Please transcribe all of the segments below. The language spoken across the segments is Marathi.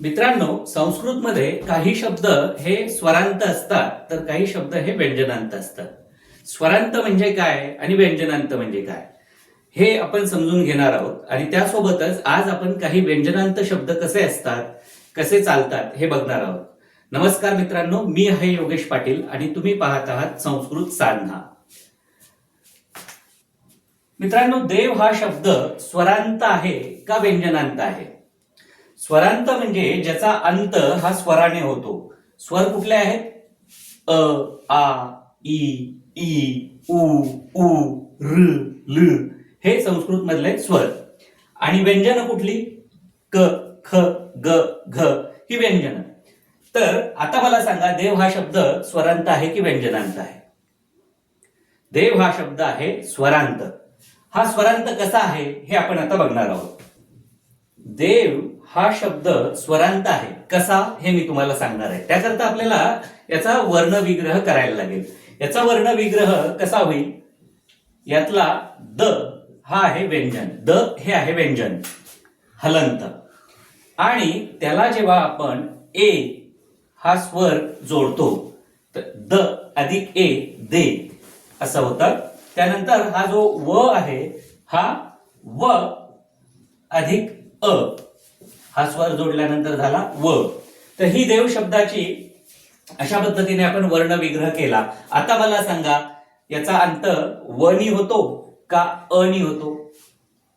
मित्रांनो संस्कृतमध्ये काही शब्द हे स्वरांत असतात तर काही शब्द हे व्यंजनांत असतात. स्वरांत म्हणजे काय आणि व्यंजनांत म्हणजे काय? हे आपण समजून घेणार आहोत. आणि त्यासोबतच आज आपण काही व्यंजनांत शब्द कसे असतात कसे चालतात हे बघणार आहोत. नमस्कार मित्रांनो मी आहे योगेश पाटील आणि तुम्ही पाहत आहात संस्कृत साधना. मित्रांनो देव हा शब्द स्वरांत आहे का व्यंजनांत आहे? स्वरांत म्हणजे ज्याचा अंत हा स्वराने होतो. स्वर कुठले आहेत? अ आ ई ई उ उ र ल. हे संस्कृत मधले स्वर. आणि व्यंजन कुठली? क ख ग घ. ही व्यंजन. तर आता मला सांगा देव हा शब्द स्वरांत आहे की व्यंजनांत आहे? देव हा शब्द आहे स्वरांत. हा स्वरांत कसा आहे हे आपण आता बघणार आहोत. देव हा शब्द स्वरांत आहे. कसा? हे मी तुम्हाला सांगणार आहे. त्याकरता आपल्याला याचा वर्णविग्रह करायला लागेल. याचा वर्णविग्रह कसा होईल? यातला द हा आहे व्यंजन. द हे आहे व्यंजन. हलंत. आणि त्याला जेव्हा आपण ए हा स्वर जोडतो तर द अधिक ए दे. असं होतं. त्यानंतर हा जो व आहे हा व अधिक अ. हा स्वर जोडल्यानंतर झाला व. तर ही देव शब्दाची अशा पद्धतीने आपण वर्ण विग्रह केला. आता मला सांगा याचा अंत वनी होतो का अनी होतो?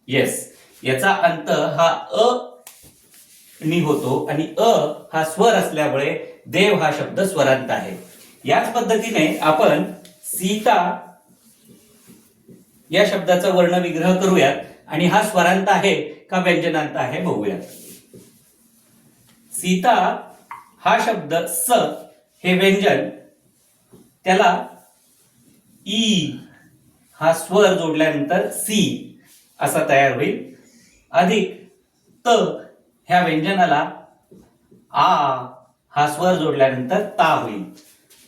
येस याचा अंत हा अ नी होतो आणि अ हा स्वर असल्यामुळे देव हा शब्द स्वरांत आहे. याच पद्धतीने आपण सीता या शब्दाचा वर्ण विग्रह करूयात आणि हा स्वरांत आहे का व्यंजनांत आहे बघूयात. सीता हा शब्द स हे व्यंजन त्याला ई हा स्वर जोडल्यानंतर सी असा तयार होईल. अधिक त ह्या व्यंजनाला आ हा स्वर जोडल्यानंतर ता होईल.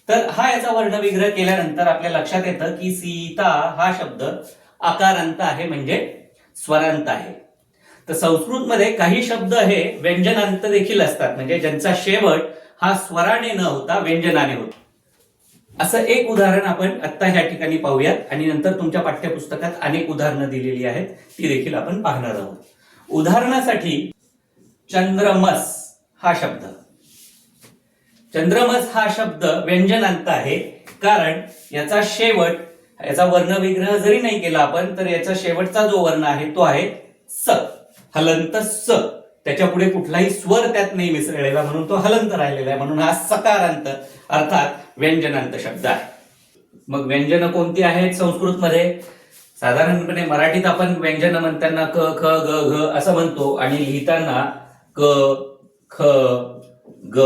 तर हा याचा वर्णविग्रह केल्यानंतर आपल्या लक्षात येतं की सीता हा शब्द आकारांत आहे म्हणजे स्वरांत आहे. तर संस्कृतमध्ये काही शब्द हे व्यंजनांत देखील असतात. म्हणजे ज्यांचा शेवट हा स्वराने न होता व्यंजनाने होतो. असं एक उदाहरण आपण आत्ता ह्या ठिकाणी पाहूयात. आणि नंतर तुमच्या पाठ्यपुस्तकात अनेक उदाहरणं दिलेली आहेत. ती देखील आपण पाहणार आहोत. उदाहरणासाठी चंद्रमस हा शब्द. चंद्रमस हा शब्द व्यंजनांत आहे. कारण याचा शेवट याचा वर्णविग्रह जरी नाही केला आपण तर याचा शेवटचा जो वर्ण आहे तो आहे स. हलंत स. त्याच्या पुढे कुठलाही स्वर त्यात नाही मिसळलेला म्हणून तो हलंत राहिलेला आहे. म्हणून हा सकारांत अर्थात व्यंजनांत शब्द आहे. मग व्यंजन कोणती आहेत संस्कृतमध्ये? साधारणपणे मराठीत आपण व्यंजन म्हणताना क ख ग घ असं म्हणतो आणि लिहिताना क ख ग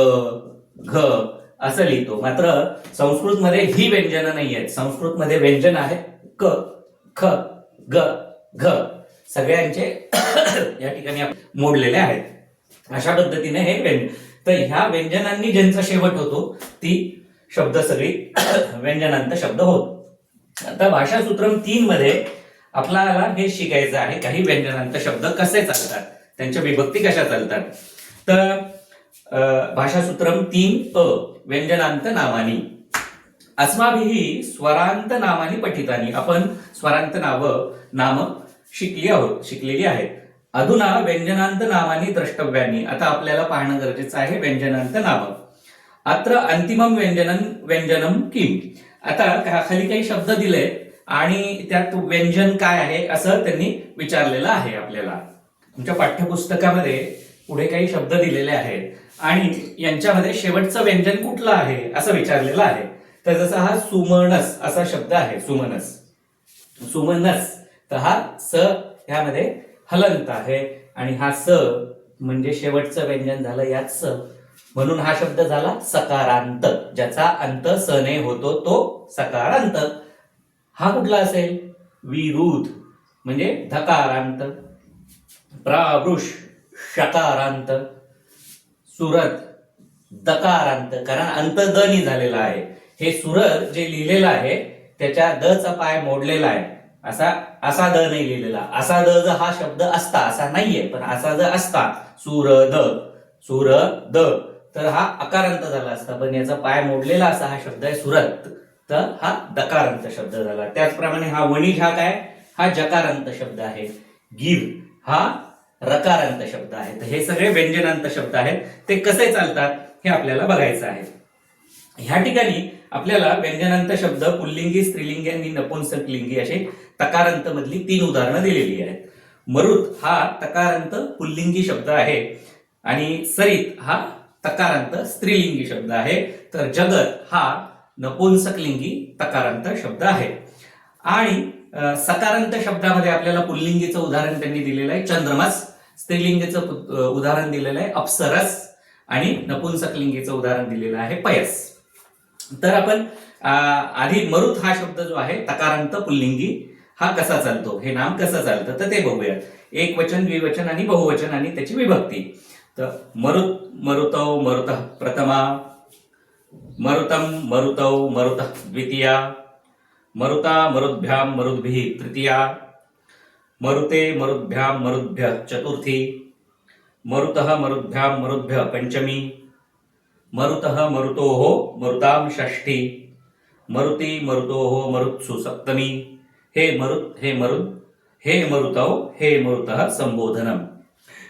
घ असं लिहितो. मात्र संस्कृतमध्ये ही व्यंजनं नाही आहेत. संस्कृतमध्ये व्यंजन आहेत क ख ग घ. सगळ्यांचे या ठिकाणी मोडलेले आहेत. अशा पद्धतीने हे व्यंजन तर ह्या व्यंजनांनी ज्यांचा शेवट होतो ती शब्द सगळी व्यंजनांत शब्द होत. आता भाषासूत्रम तीन मध्ये आपल्याला हे शिकायचं आहे काही व्यंजनांत शब्द कसे चालतात त्यांच्या विभक्ती कशा चालतात. तर अ, भाषासूत्रम तीन अ व्यंजनांत नावानी. अस्माभिही स्वरांत नामानी पठितानी. आपण स्वरांत नाव नाम शिकली आहोत शिकलेली आहेत. अधुना व्यंजनांत नामानी द्रष्टव्यानी. आता आपल्याला पाहणं गरजेचं आहे व्यंजनांत नाव. अत्र अंतिमम व्यंजनम व्यंजनम किम? आता खाली काही शब्द दिले आणि त्यात व्यंजन काय आहे असं त्यांनी विचारलेलं आहे आपल्याला. तुमच्या पाठ्यपुस्तकामध्ये पुढे काही शब्द दिलेले आहेत आणि यांच्यामध्ये शेवटचं व्यंजन कुठलं आहे असं विचारलेलं आहे. तर जसा हा सुमनस असा शब्द आहे सुमनस. सुमनस. तर हा स ह्यामध्ये हलंत आहे. आणि हा स म्हणजे शेवटचं व्यंजन झालं यात स. म्हणून हा शब्द झाला सकारांत. ज्याचा अंत सने होतो तो सकारांत. हा कुठला असेल? विरुध म्हणजे धकारांत. प्रावृष शकारांत. सुरत दकारांत. कारण अंत दनी झालेला आहे. हे सुरत जे लिहिलेलं आहे त्याच्या दचा पाय मोडलेला आहे. असा असा द नाही लिहिलेला. असा द ज हा शब्द असता असा नाहीये पण असा ज असता. सुर द सूर द तर हा अकारांत झाला असता पण याचा पाय मोडलेला असा हा शब्द आहे सुरत. तर हा दकारांत शब्द झाला. त्याचप्रमाणे हा वणिज हा काय? हा जकारांत शब्द आहे. गिव हा रकारांत शब्द आहे. तर हे सगळे व्यंजनांत शब्द आहेत. ते कसे चालतात हे आपल्याला बघायचं आहे. ह्या ठिकाणी आपल्याला व्यंजनांत शब्द पुल्लिंगी स्त्रीलिंगी आणि नपुंसकलिंगी असे तकारांत मधली तीन उदाहरणं दिलेली आहेत. मरुत हा तकारांत पुल्लिंगी शब्द आहे आणि सरित हा तकारांत स्त्रीलिंगी शब्द आहे. तर जगत हा नपुंसकलिंगी तकारांत शब्द आहे. आणि सकारांत शब्दामध्ये आपल्याला पुल्लिंगीचं उदाहरण त्यांनी दिलेलं आहे चंद्रमस. स्त्रीलिंगीचं उदाहरण दिलेलं आहे अप्सरस. आणि नपुंसकलिंगीचं उदाहरण दिलेलं आहे पयस. तर आपण आधी मरुत हा शब्द जो आहे तकारांत पुल्लिंगी हा कसा चालतो? हे नाम कसं चालतं? तर ते बघूयात. एक वचन द्विवचन आणि बहुवचन आणि त्याची विभक्ती. तर मरुत मरुतौ मरुत प्रथमा मरुतम मरुतौ मरुत द्वितीया मरुता मरुद्भ्याम मरुद्भिः तृतीया मरुते मरुद्भ्याम मरुद्भ्य चतुर्थी मरुतः मरुद्भ्याम मरुद्भ्य पंचमी मरुतः मरुतोः मरुतां षष्ठी मरुती मरुतोः मरुत्सु सप्तमी हे मरुत हे मरुत हे मरुतौ हे मरुत संबोधनम.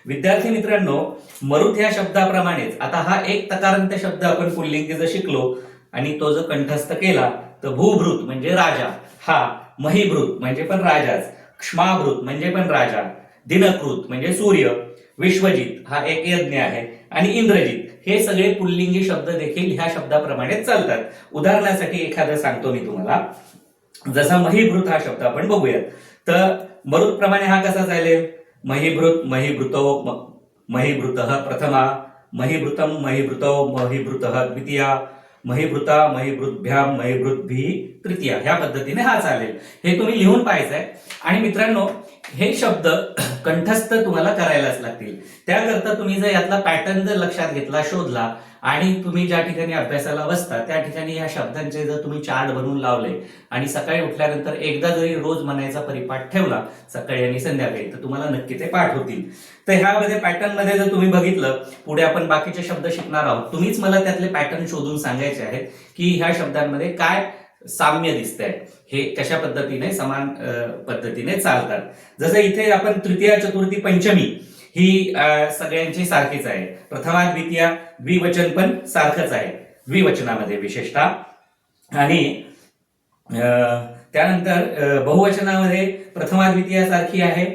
विद्यार्थी मित्रांनो मरुत ह्या शब्दाप्रमाणेच. आता हा एक तकारांत शब्द आपण पुल्लिंगी जर शिकलो आणि तो जर कंठस्थ केला तर भूभृत म्हणजे राजा. हा महिभृत म्हणजे पण राजाच. क्ष्माभृत म्हणजे पण राजा. दिनकृत म्हणजे सूर्य. विश्वजित हा एक यज्ञ आहे. आणि इंद्रजित हे सगळे पुल्लिंगी शब्द देखील ह्या शब्दाप्रमाणे चालतात. उदाहरणासाठी एखादं सांगतो मी तुम्हाला. जसा महीभृत हा शब्द आपण बघूयात तर मरुत प्रमाणे हा कसा चालेल? महीभृत महीभृतो महीभृत प्रथमा महीभृतम महीभृतो महीभृत द्वितीया महिभृता महिभृतभ्यां महिभृतभी तृतीया. ह्या पद्धतीने हा चालेल. हे तुम्ही लिहून पाहायचंय. आणि मित्रांनो हे शब्द कंठस्थ तुम्हाला करायलाच लागतील. त्याकरता तुम्ही जर यातला पॅटर्न जर लक्षात घेतला शोधला आणि तुम्ही ज्या ठिकाणी अभ्यासाला बसता त्या ठिकाणी या शब्दांचे जर तुम्ही चार्ट बनवून लावले आणि सकाळी उठल्यानंतर एकदा जरी रोज म्हणायचा परिपाठ ठेवला सकाळी आणि संध्याकाळी तर तुम्हाला नक्की ते पाठ होतील. तर ह्यामध्ये पॅटर्नमध्ये जर तुम्ही बघितलं पुढे आपण बाकीचे शब्द शिकणार आहोत. तुम्हीच मला त्यातले पॅटर्न शोधून सांगायचे आहेत की ह्या शब्दांमध्ये काय साम्य दिसतंय. हे कशा पद्धतीने समान पद्धतीने चालतात. जसं इथे आपण तृतीया चतुर्थी पंचमी ही सगळ्यांची सारखीच आहे. प्रथमा द्वितीया द्विवचन पण सारखंच आहे. द्विवचनामध्ये विशेषतः. आणि त्यानंतर बहुवचनामध्ये प्रथमा द्वितीया सारखी आहे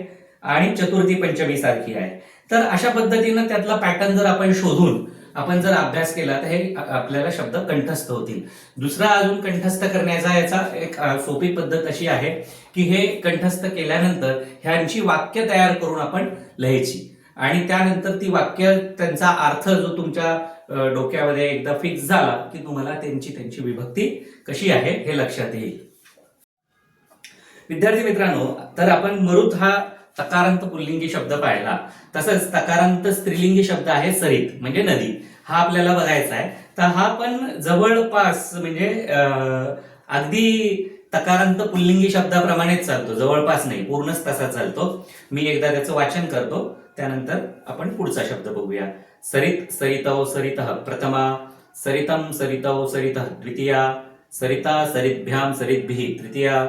आणि चतुर्थी पंचमी सारखी आहे. तर अशा पद्धतीनं त्यातला पॅटर्न जर आपण शोधून आपण जर अभ्यास केला तर हे आपल्याला शब्द कंठस्थ होतील. दुसरा अजून कंठस्थ करण्याचा याचा एक सोपी पद्धत अशी आहे की हे कंठस्थ केल्यानंतर ह्यांची वाक्य तयार करून आपण लिहायची. आणि त्यानंतर ती वाक्य त्यांचा अर्थ जो तुमच्या डोक्यामध्ये एकदा फिक्स झाला की तुम्हाला त्यांची त्यांची विभक्ती कशी आहे हे लक्षात येईल. विद्यार्थी मित्रांनो तर आपण मरुत हा तकारांत पुल्लिंगी शब्द पाहिला. तसंच तकारांत स्त्रीलिंगी शब्द आहे सरित म्हणजे नदी. हा आपल्याला बघायचा आहे. तर हा पण जवळपास म्हणजे अं, अगदी तकारांत पुल्लिंगी शब्दाप्रमाणेच चालतो. जवळपास नाही पूर्णच तसा चालतो. मी एकदा त्याचं वाचन करतो. त्यानंतर आपण पुढचा शब्द बघूया. सरित सरितौ सरितः प्रथमा सरितम सरितौ सरितः द्वितीया सरिता सरितभ्याम सरिद्भिः तृतीया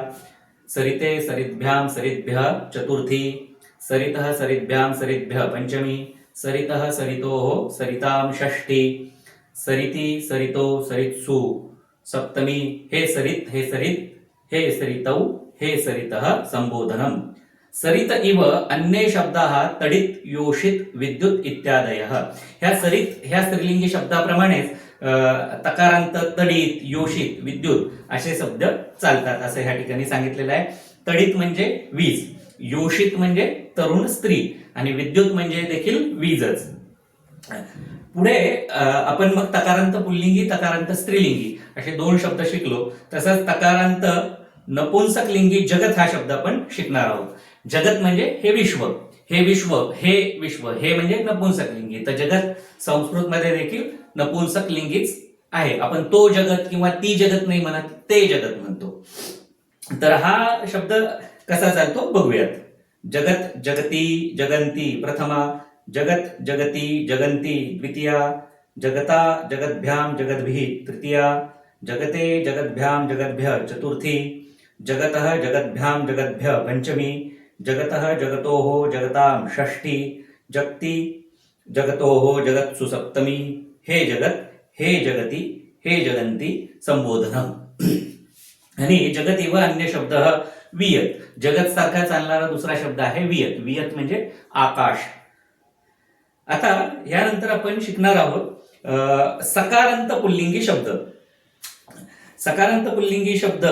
सरिते सरिद्भ्यां सरितभ्यः चतुर्थी सरितः सरितभ्याम सरिद्भ्यः पंचमी सरितः सरितोः सरितां षष्ठी। सरिति सरितो सरित्सु। सप्तमी हे सरित हे सरित हे सरितौ हे सरितः संबोधनम सरित इव अन्ये शब्दाः तडित योषित विद्युत इत्यादयः। ह्या सरित ह्या स्त्रीलिंगी शब्दाप्रमाणेच अं, तकारांत तडित योषित विद्युत असे शब्द चालतात असं ह्या ठिकाणी सांगितलेलं आहे. तडित म्हणजे वीज. योषित म्हणजे तरुण स्त्री आणि विद्युत म्हणजे देखील वीजच. पुढे आपण मग तकारांत पुल्लिंगी तकारांत स्त्रीलिंगी असे दोन शब्द शिकलो. तसंच तकारांत नपुंसक लिंगी जगत हा शब्द आपण शिकणार आहोत. जगत म्हणजे हे विश्व हे विश्व हे विश्व हे म्हणजे नपुंसक लिंगी तर जगत संस्कृत मध्ये देखील नपुंसकलिंगीच आहे. आपण तो जगत किंवा ती जगत नाही म्हणत ते जगत म्हणतो. तर हा शब्द कसा चालतो? बघूयात. जगत जगती जगंती प्रथमा जगत जगती जगन्ति द्वितीया जगता जगद्भ्याम जगद्भिः तृतीया जगते जगद्भ्याम जगद्भ्य चतुर्थी जगतः जगद्भ्याम जगद्भ्य पञ्चमी जगतः जगतोः जगतां षष्ठी जगती जगतोः जगत्सु सप्तमी हे जगत हे जगती हे जगंती संबोधनम। आणि जगत एव अन्य शब्द वियत. जगत सारखा चालणारा दुसरा शब्द आहे वियत. वियत म्हणजे आकाश. आता यानंतर आपण शिकणार आहोत सकारांत पुल्लिंगी शब्द. सकारांत पुल्लिंगी शब्द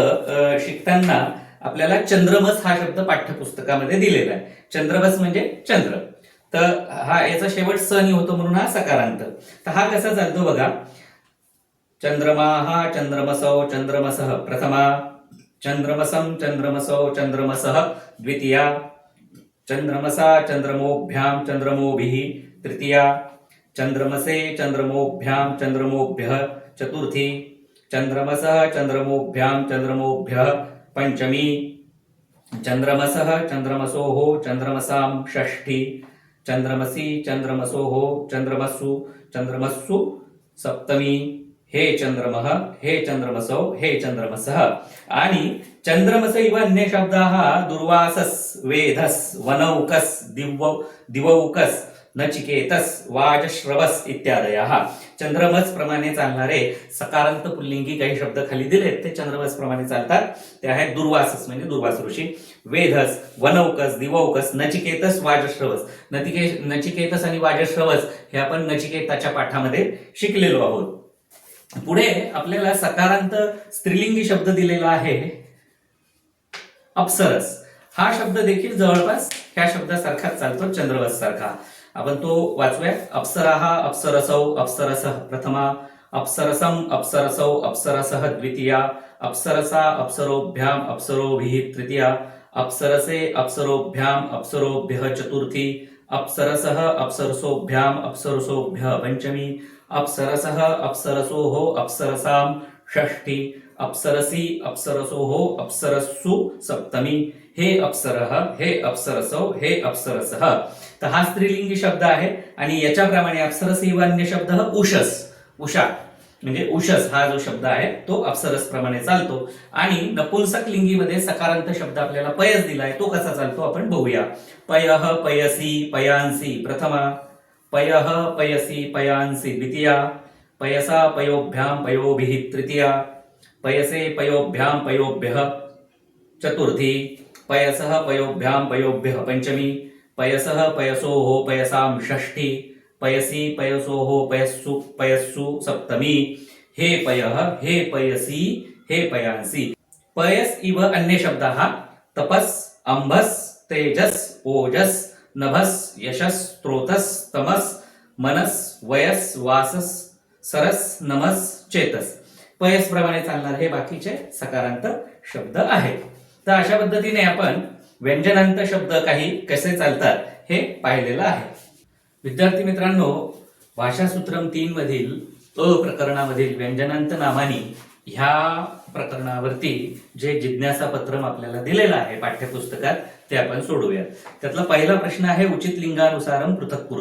शिकताना आपल्याला चंद्रमस हा शब्द पाठ्यपुस्तकामध्ये दिलेला आहे. चंद्रमस म्हणजे चंद्र. तर हा याचा शेवट सनी होतो म्हणून हा सकारांत. तर हा कसा चालतो बघा. चंद्रमा चन्द्रमसौ चंद्रमसौ प्रथमा। चंद्रमसं चंद्रमसौ चन्द्रमसः द्वितीया। चंद्रमसा चन्द्रमोभ्यां चन्द्रमोभिः तृतीया। चंद्रमसे चन्द्रमोभ्यां चन्द्रमोभ्यः चतुर्थी। चन्द्रमसः चन्द्रमोभ्यां चन्द्रमोभ्यः पञ्चमी। चन्द्रमसः चन्द्रमसोः चन्द्रमसां षष्ठी। चंद्रमसी चंद्रमसोः चन्द्रमस्सु चन्द्रमस्सु सप्तमी। हे चंद्रमः हे चंद्रमसौ हे चंद्रमसः. आणि चंद्रमस इव अन्य शब्द हा दुर्वासस वेधस वनौकस दिव दिवौकस नचिकेतस वाजश्रवस इत्यादयः. चंद्रमस प्रमाणे चालणारे सकारांत पुल्लिंगी काही शब्द खाली दिलेत ते चंद्रमस प्रमाणे चालतात. ते आहेत दुर्वासस म्हणजे दुर्वास ऋषी. वेधस वनौकस दिवौकस नचिकेतस वाजश्रवस. नचिके नचिकेतस आणि वाजश्रवस हे आपण नचिकेताच्या पाठामध्ये शिकलेलो आहोत. पुढे आपल्याला सकारांत स्त्रीलिंगी शब्द दिलेला आहे. अप्सरस. हा शब्द देखील जवळपास ह्या शब्दासारखाच चालतो चंद्रवस सारखा आपण तो वाचूया अप्सरा अप्सरसौ अप्सरस प्रथमा अप्सरसम अप्सरसौ अप्सरसः द्वितीया अप्सरसा अप्सरोभ्याम अप्सरोभिः तृतीया अप्सरसे अप्सरोभ्याम अप्सरोभ्यः चतुर्थी अप्सरसः अप्सरसोभ्याम अप्सरसोभ्यः पञ्चमी अप्सरसः अप्सरसोः हो अप्सरसां षष्ठी अप्सरसी अप्सरसोः हो अप्सरस्सु सप्तमी। हे अप्सरः हे अप्सरसौ हे अप्सरसः। तर हा स्त्रीलिंगी शब्द आहे आणि याच्याप्रमाणे अप्सरसी व अन्य शब्द उषस। उषा म्हणजे उषस हा जो शब्द आहे तो अप्सरस प्रमाणे चालतो. आणि नपुंसक लिंगीमध्ये सकारांत शब्द आपल्याला पयस दिलाय तो कसा चालतो आपण बघूया. पयः पयसी पयांसी प्रथमा। पयः पयसि पयांसि द्वितीया पयसा पयोभ्यां पयोभिः तृतीया पयसे पयोभ्यां पयोभ्यः चतुर्थी पयसः पयोभ्यां पयोभ्यः पञ्चमी पयसः पयसोः पयसां षष्ठी पयसी पयसोः पयस्सु पयस्सु सप्तमी हे पयः हे पयसी हे पयांसी। पयस इव अन्य शब्दाः तपस् अम्भस् तेजस् ओजस् नभस यशस स्त्रोतस तमस मनस वयस् वासस सरस नमस चेतस. पयसप्रमाणे चालणार हे बाकीचे सकारांत शब्द आहेत. तर अशा पद्धतीने आपण व्यंजनांत शब्द काही कसे चालतात हे पाहिलेलं आहे. विद्यार्थी मित्रांनो भाषासूत्रम तीन मधील अ प्रकरणामधील व्यंजनांत नामानी ह्या प्रकरणावरती जे जिज्ञासा पत्रम आपल्याला दिलेलं आहे पाठ्यपुस्तकात ते आपण सोडवूयात. त्यातला पहिला प्रश्न आहे उचित लिंगानुसारम पृथक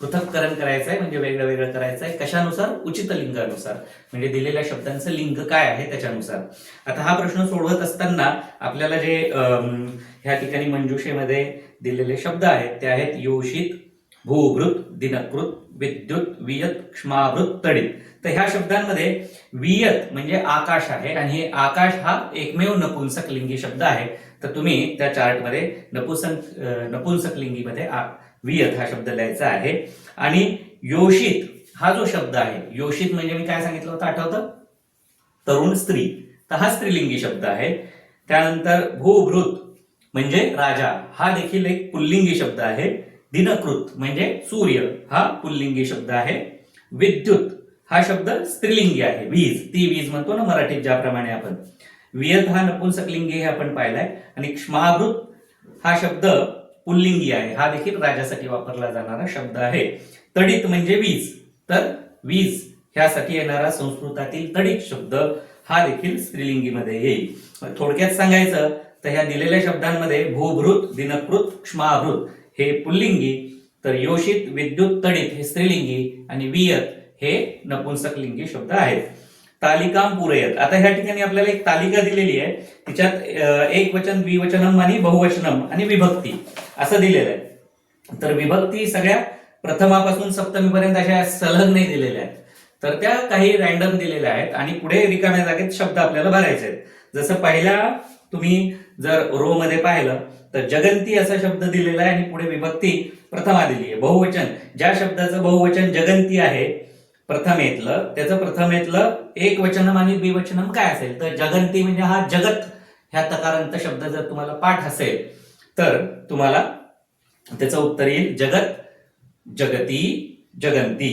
पृथक्करण करायचं आहे म्हणजे वेगळं वेगळं करायचं आहे कशानुसार? उचित लिंगानुसार. म्हणजे दिलेल्या शब्दांचं लिंग काय आहे त्याच्यानुसार. आता हा प्रश्न सोडवत असताना आपल्याला जे ह्या ठिकाणी मंजुषेमध्ये दिलेले शब्द आहेत ते आहेत योषित भूभृत दिनकृत विद्युत वियत क्ष्माभृत तडित. तर ह्या शब्दांमध्ये वियत म्हणजे आकाश आहे आणि हे आकाश हा एकमेव नपुंसक लिंगी शब्द आहे. तर तुम्ही त्या चार्टमध्ये नपुंसक अं, नपुंसक लिंगीमध्ये वियत हा शब्द लिहायचा आहे. आणि योषित हा जो शब्द आहे योषित म्हणजे मी काय सांगितलं होतं आठवतं? तरुण स्त्री. तर हा स्त्रीलिंगी शब्द आहे. त्यानंतर भूभृत म्हणजे राजा. हा देखील एक पुल्लिंगी शब्द आहे. दिनकृत म्हणजे सूर्य. हा पुल्लिंगी शब्द आहे. विद्युत हा शब्द स्त्रीलिंगी आहे. वीज. ती वीज म्हणतो ना मराठीत ज्याप्रमाणे आपण. वियत हा नपुंसकलिंगी हे आपण पाहिलाय. आणि क्ष्माभृत हा शब्द पुल्लिंगी आहे. हा देखील राजासाठी वापरला जाणारा शब्द आहे. तडित म्हणजे वीज. तर वीज ह्यासाठी येणारा संस्कृतातील तडित शब्द हा देखील स्त्रीलिंगीमध्ये येईल. थोडक्यात सांगायचं तर ह्या दिलेल्या शब्दांमध्ये भूभृत दिनकृत क्ष्माभृत हे पुल्लिंगी तर योषित विद्युत तडित हे स्त्रीलिंगी आणि वियत हे नपुंसकलिंगी शब्द आहेत. तालिकाम आहेत आता ह्या ठिकाणी आपल्याला एक तालिका दिलेली आहे. तिच्यात एक वचन द्विवचनम आणि बहुवचनम आणि विभक्ती असं दिलेलं आहे. तर विभक्ती सगळ्या प्रथमापासून सप्तमीपर्यंत अशा सलग नाही दिलेल्या आहेत. तर त्या काही रॅन्डम दिलेल्या आहेत आणि पुढे रिकाम्या जागेत शब्द आपल्याला भरायचे आहेत. जसं पहिल्या तुम्ही जर रो मध्ये पाहिलं तर जगंती असा शब्द दिलेला आहे आणि पुढे विभक्ती प्रथमा दिली आहे. बहुवचन. ज्या शब्दाचं बहुवचन जगंती आहे प्रथमेतलं त्याचं प्रथमेतलं एक वचनम आणि द्विवचनम काय असेल? तर जगंती म्हणजे हा जगत ह्या तकारांत शब्द जर तुम्हाला पाठ असेल तर तुम्हाला त्याचं उत्तर येईल जगत जगती जगंती.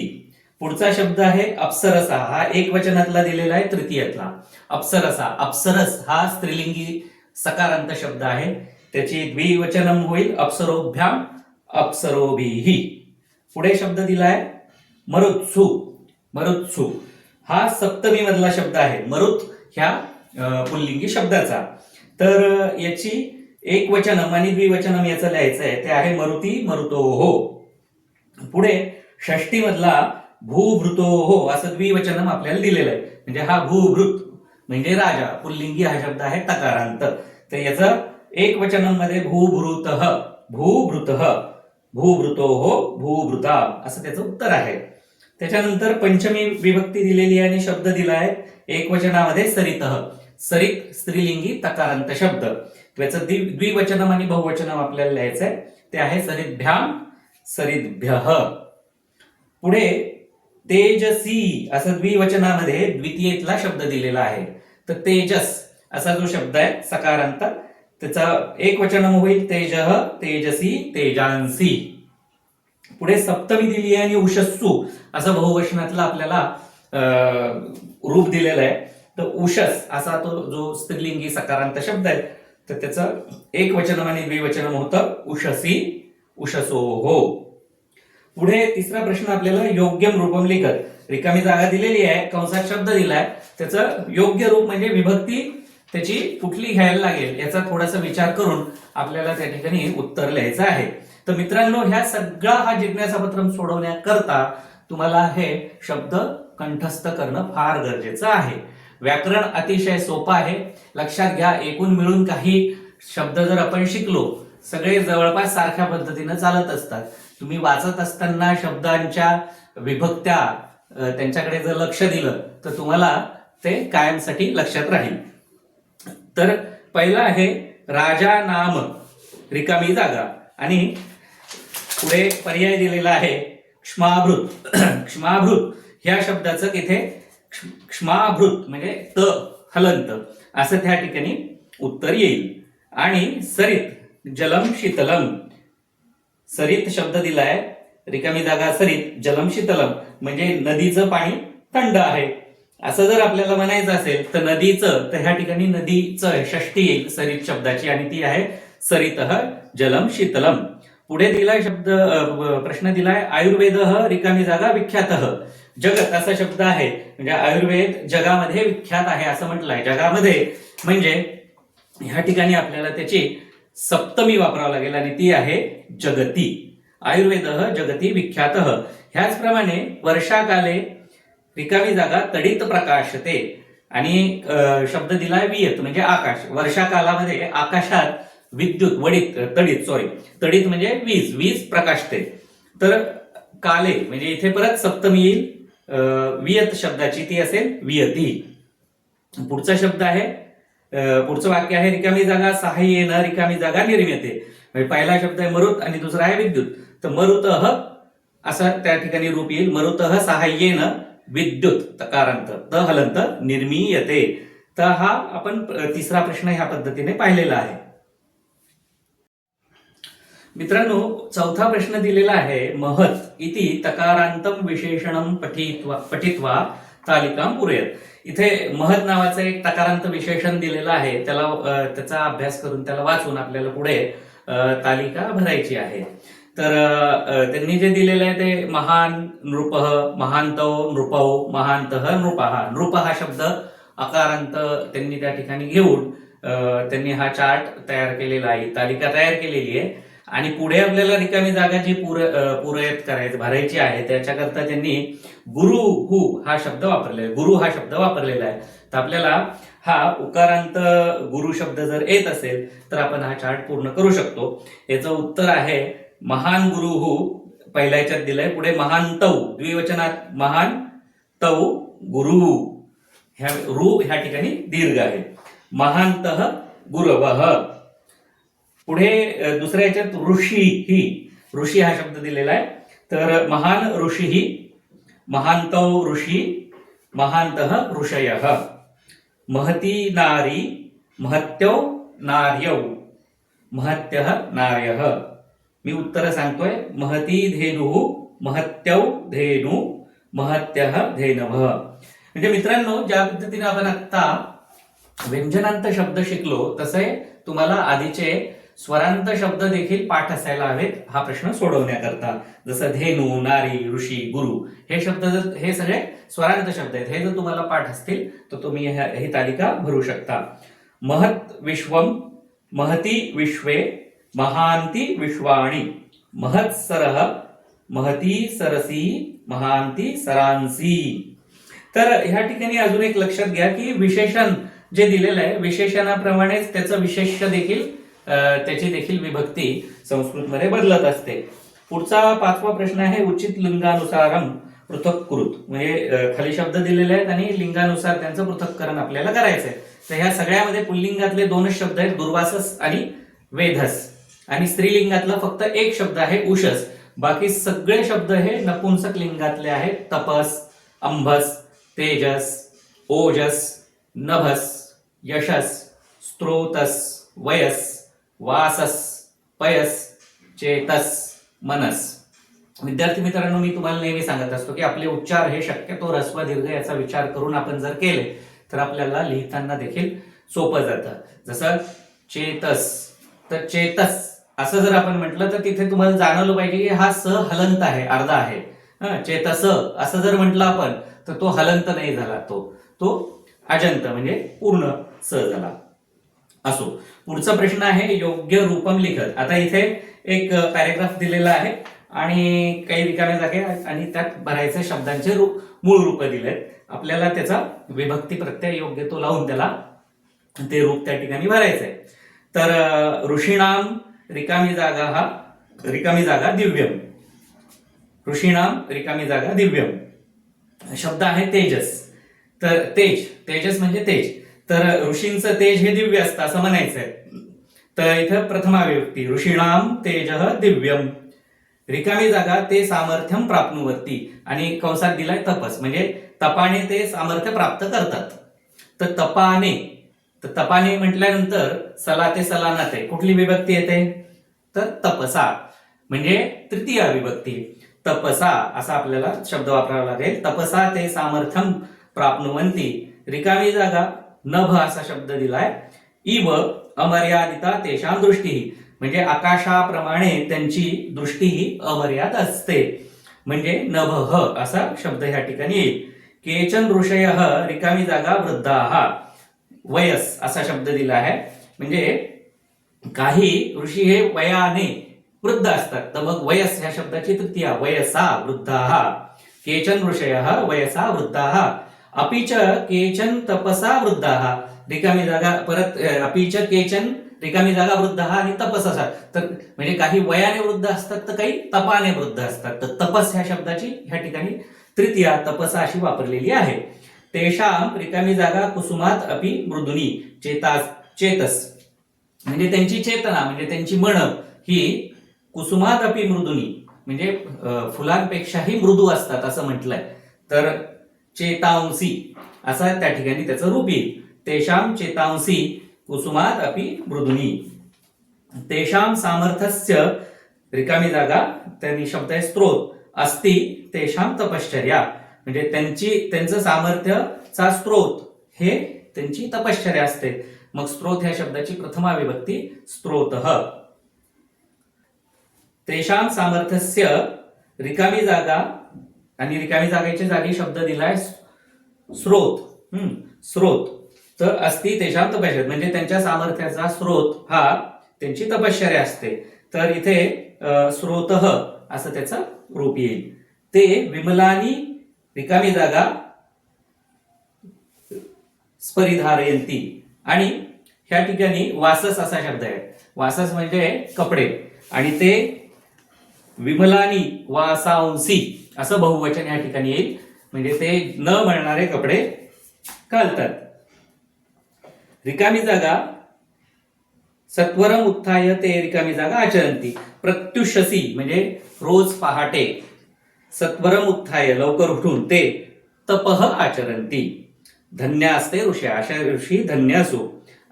पुढचा शब्द आहे अप्सरसा. हा एक वचनातला दिलेला आहे तृतीयातला. अप्सरसा अप्सरस हा स्त्रीलिंगी सकारांत शब्द आहे. त्याची द्विवचनम होईल अप्सरोभ्याम अप्सरोभीही पुढे शब्द दिलाय मरुत्सु. मरुत्सु. हा सप्तमी मधला शब्द आहे. मरुत ह्या पुल्लिंगी शब्दाचा. तर याची एक वचनम आणि द्विवचनम याचं लिहायचं आहे. ते आहे मरुती मरुतो हो पुढे षष्टी मधला भूभृतो हो असं द्विवचनम आपल्याला दिलेलं आहे. म्हणजे हा भूभृत म्हणजे राजा पुल्लिंगी हा शब्द आहे तकारांत. तर याचं एक वचनममध्ये भूभृत भूभृत भूभृतो हो भूभृता असं त्याचं उत्तर आहे. त्याच्यानंतर पंचमी विभक्ती दिलेली आहे आणि शब्द दिलाय एक वचनामध्ये सरित. सरित स्त्रीलिंगी तकारांत शब्द. त्याचं द्वि द्विवचनम आणि बहुवचनम आपल्याला लिहायचं आहे. ते आहे सरितभ्याम सरितभ्य. पुढे तेजसी असं द्विवचनामध्ये द्वितीयेतला शब्द दिलेला आहे. तर तेजस असा जो शब्द आहे सकारांत त्याचा एक वचनम होईल तेज तेजसी तेजांसी. पुढे सप्तमी दिली आहे आणि उशस्सू असं बहुवचनातलं आपल्याला अं, रूप दिलेलं आहे. तर उशस असा तो जो स्त्रीलिंगी सकारांत शब्द आहे तर त्याचं एक वचनम आणि द्विवचनम होतं उशसी उशसो हो पुढे तिसरा प्रश्न आपल्याला योग्य रूपम लिखत. रिकामी जागा दिलेली आहे कंसात शब्द दिलाय. त्याचं योग्य रूप म्हणजे विभक्ती त्याची कुठली घ्यायला लागेल याचा थोडासा विचार करून आपल्याला त्या ठिकाणी उत्तर लिहायचं आहे. तर मित्रांनो ह्या सगळा हा जिज्ञासापत्रम सोडवण्याकरता तुम्हाला हे शब्द कंठस्थ करणं फार गरजेचं आहे. व्याकरण अतिशय सोपं आहे. लक्षात घ्या एकूण मिळून काही शब्द जर आपण शिकलो सगळे जवळपास सारख्या पद्धतीनं चालत असतात. तुम्ही वाचत असताना शब्दांच्या विभक्त्या त्यांच्याकडे जर लक्ष दिलं तर तुम्हाला ते कायमसाठी लक्षात राहील. तर पहिला आहे राजा नाम रिकामी जागा. आणि पुढे पर्याय दिलेला आहे. क्ष्माभृत. क्ष्माभृत ह्या शब्दाचं तिथे क्ष्माभृत म्हणजे त हलंत. असं त्या ठिकाणी उत्तर येईल. आणि सरित जलम शीतलम. सरित शब्द दिलाय. रिकामी जागा सरित जलम शीतलम. म्हणजे नदीचं पाणी थंड आहे. असं जर आपल्याला म्हणायचं असेल तर नदीचं तर ह्या ठिकाणी नदीचं षष्टी येईल सरित शब्दाची. आणि ती आहे सरित जलम शीतलम. पुढे दिलाय शब्द प्रश्न दिलाय आयुर्वेद रिकामी जागा विख्यात. जगत असा शब्द आहे. म्हणजे आयुर्वेद जगामध्ये विख्यात आहे असं म्हटलंय. जगामध्ये म्हणजे ह्या ठिकाणी आपल्याला त्याची सप्तमी वापरावं लागेल आणि ती आहे जगती. आयुर्वेद जगती विख्यात. ह्याचप्रमाणे वर्षाकाले रिकामी जागा तडित प्रकाशते. आणि शब्द दिलाय वियत म्हणजे आकाश. वर्षाकालामध्ये आकाशात विद्युत वडित तडित सॉरी तडित म्हणजे वीज वीज प्रकाशते. तर काले म्हणजे इथे परत सप्तमी येईल. वियत शब्दाची ती असेल वियती. पुढचा शब्द आहे पुढचं वाक्य आहे रिकामी जागा सहाय्येनं रिकामी जागा निर्मिते. म्हणजे पहिला शब्द आहे मरुत आणि दुसरा आहे विद्युत. तर मरुत असं त्या ठिकाणी रूप येईल. मरुत सहाय्येन विद्युत तकारांत. त हलंत निर्मीयते. तर हा आपण तिसरा प्रश्न ह्या पद्धतीने पाहिलेला आहे. मित्रांनो चौथा प्रश्न दिलेला आहे महत इति तकारांतम विशेषणम पठित्वा पठित्वा तालिकाम पुरेत इथे महत नावाचं एक तकारांत विशेषण दिलेलं आहे त्याला त्याचा अभ्यास करून त्याला वाचून आपल्याला पुढे तालिका भरायची आहे. तर त्यांनी जे दिलेलं आहे ते महान नृप महांतो नृपौ महांत नृपहा नृप हा शब्द अकारांत त्यांनी त्या ठिकाणी घेऊन त्यांनी हा चार्ट तयार केलेला आहे तालिका तयार केलेली आहे. आणि पुढे आपल्याला रिकामी जागा जी पुर पुरयत करायची भरायची आहे त्याच्याकरता त्यांनी गुरु हु हा शब्द वापरलेला आहे. गुरु हा शब्द वापरलेला आहे. तर आपल्याला हा उकारांत गुरु शब्द जर येत असेल तर आपण हा चार्ट पूर्ण करू शकतो. याचं उत्तर आहे महान गुरु हु पहिल्या याच्यात दिलंय पुढे महान तौ द्विवचनात महान तौ गुरु ह्या रु ह्या ठिकाणी दीर्घ आहे. महांत गुरवह पुढे दुसऱ्या याच्यात ऋषी ही ऋषी हा शब्द दिलेला आहे. तर महान ऋषी ही महांत ऋषी महांत ऋषय. महती नारी महत्यौ नार्यौ महत्य नार्य. मी उत्तर सांगतोय. महती धेनु महत्यौ धेनु महत्य धेनव. म्हणजे मित्रांनो ज्या पद्धतीने आपण आता व्यंजनांत शब्द शिकलो तसे तुम्हाला आधीचे स्वरांत शब्द देखील पाठ असायला हवेत हा प्रश्न सोडवण्याकरता. जसं धेनू नारी ऋषी गुरु हे शब्द जर हे सगळे स्वरांत शब्द आहेत. हे जर तुम्हाला पाठ असतील तर तुम्ही ह्या- ही तालिका भरू शकता. महत विश्वम महती विश्वे महांती विश्वाणी. महत्सरह महती सरसी महांती सरांसी. तर ह्या ठिकाणी अजून एक लक्षात घ्या की विशेषण जे दिलेलं आहे विशेषणाप्रमाणेच त्याचं विशेष्य देखील त्याची देखील विभक्ती संस्कृतमध्ये बदलत असते. पुढचा पाचवा प्रश्न आहे उचित लिंगानुसारम पृथक्कृत म्हणजे खाली शब्द दिलेले आहेत आणि लिंगानुसार त्यांचं पृथक्करण आपल्याला करायचंय. तर ह्या सगळ्यामध्ये पुल्लिंगातले दोनच शब्द आहेत दुर्वासस आणि वेधस. आणि स्त्रीलिंगातला फक्त एक शब्द आहे उशस बाकी सगळे शब्द हे नपुंसक लिंगातले आहेत तपस अंभस तेजस ओजस नभस यशस स्त्रोतस वयस. वासस पयस चेतस मनस. विद्यार्थी मित्रांनो मी तुम्हाला नेहमी सांगत असतो की आपले उच्चार हे शक्यतो रस्व दीर्घ याचा विचार करून आपण जर केले तर आपल्याला लिहिताना देखील सोपं जातं. जसं चेतस तर चेतस असं जर आपण म्हटलं तर तिथे तुम्हाला जाणवलं पाहिजे की हा स हलंत आहे अर्धा आहे. चेतस असं जर म्हटलं आपण तर तो हलंत नाही झाला तो तो अजंत म्हणजे पूर्ण स झाला. असो. पुढचा प्रश्न आहे योग्य रूपम लिखत. आता इथे एक पॅरेग्राफ दिलेला आहे आणि काही रिकाम्या जागे आणि त्यात भरायचे शब्दांचे रूप मूळ रूप दिलेत. आपल्याला त्याचा विभक्ती प्रत्यय योग्य तो लावून त्याला ते रूप त्या ठिकाणी भरायचंय. तर ऋषीणाम रिकामी जागा हा रिकामी जागा दिव्यम. ऋषीणाम रिकामी जागा दिव्यम. शब्द आहे तेजस. तर तेज तेजस म्हणजे तेज. तर ऋषींचं तेज हे दिव्य असतं असं म्हणायचंय. तर इथं प्रथमा व्यक्ती ऋषीणाम तेज दिव्यम. रिकामी जागा ते सामर्थ्यम प्राप्नुवर्ती. आणि कंसात दिलाय तपस म्हणजे तपाने ते सामर्थ्य प्राप्त करतात. तर तपाने तर तपाने म्हटल्यानंतर सला ते सलाना ते कुठली विभक्ती येते? तर तपसा म्हणजे तृतीय विभक्ती तपसा असा आपल्याला शब्द वापरावा लागेल. तपसा ते सामर्थ्यम प्राप्नुवंती. रिकामी जागा नभ असा शब्द दिलाय. इव अमर्यादिता तेषां दृष्टी. म्हणजे आकाशाप्रमाणे त्यांची दृष्टी ही अमर्याद असते. म्हणजे नभ असा शब्द ह्या ठिकाणी येईल. केचन ऋषय रिकामी जागा वृद्धा. वयस असा शब्द दिला आहे. म्हणजे काही ऋषी हे वयाने वृद्ध असतात. तर मग वयस ह्या शब्दाची तृतीया. वयसा वृद्धा. केचन ऋषय वयसा वृद्धा. अपिच केचन तपसा वृद्धा। रिकामी जागा परत अपिच केचन रिकामी जागा वृद्ध आणि तपस असा तर म्हणजे काही वयाने वृद्ध असतात तर काही तपाने वृद्ध असतात। तर तपस ह्या शब्दाची ह्या ठिकाणी तृतीया तपसा अशी वापरलेली आहे। तेषाम रिकामी जागा कुसुमात अपि मृदुनी चेतास चेतस। म्हणजे त्यांची चेतना म्हणजे त्यांची मन ही कुसुमात अपि मृदुनी म्हणजे फुलांपेक्षाही मृदू असतात असं म्हटलंय। तर चेतांसी असा त्या ठिकाणी त्याचं रूप येईल. तेषाम चेतांसी कुसुमात अपि मृदुनी. तेषाम सामर्थ्यस्य रिकामी जागा त्यांनी शब्द आहे स्त्रोत. अस्ति तेषाम तपश्चर्या. म्हणजे त्यांची त्यांचं सामर्थ्यचा स्त्रोत. हे त्यांची तपश्चर्या असते. मग स्त्रोत ह्या शब्दाची प्रथमा विभक्ती स्त्रोत. तेषाम सामर्थ्यस्य रिकामी जागा आणि रिकामी जागेच्या जागी शब्द दिलाय स्रोत. हम्म, स्रोत. तर असती तेषाम तपश्चर्या. म्हणजे त्यांच्या सामर्थ्याचा स्रोत हा त्यांची तपश्चर्या असते. तर इथे स्रोत असं त्याचं रूप येईल. ते विमलानी रिकामी जागा स्परिधारयंती आणि ह्या ठिकाणी वासस असा शब्द आहे. वासस म्हणजे कपडे. आणि ते विमलानी वासांसी. असं बहुवचन या ठिकाणी येईल. म्हणजे ते न मळणारे कपडे घालतात रिकामी जागा. सत्वरम उत्थाय ते रिकामी जागा आचरंती प्रत्युषसी म्हणजे रोज पहाटे. सत्वरम उत्थाय लवकर उठून ते तपह आचरंती धन्य असते ऋषी अशा ऋषी धन्य असो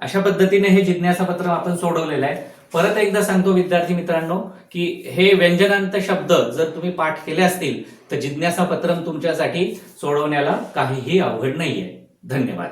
अशा पद्धतीने हे जिज्ञासा पत्र आपण सोडवलेलं आहे. परत एकदा सांगतो विद्यार्थी मित्रांनो की हे व्यंजनांत शब्द जर तुम्ही पाठ केले असतील तर जिज्ञासा पत्रम तुमच्यासाठी सोडवण्याला काहीही अवघड नाहीये. धन्यवाद.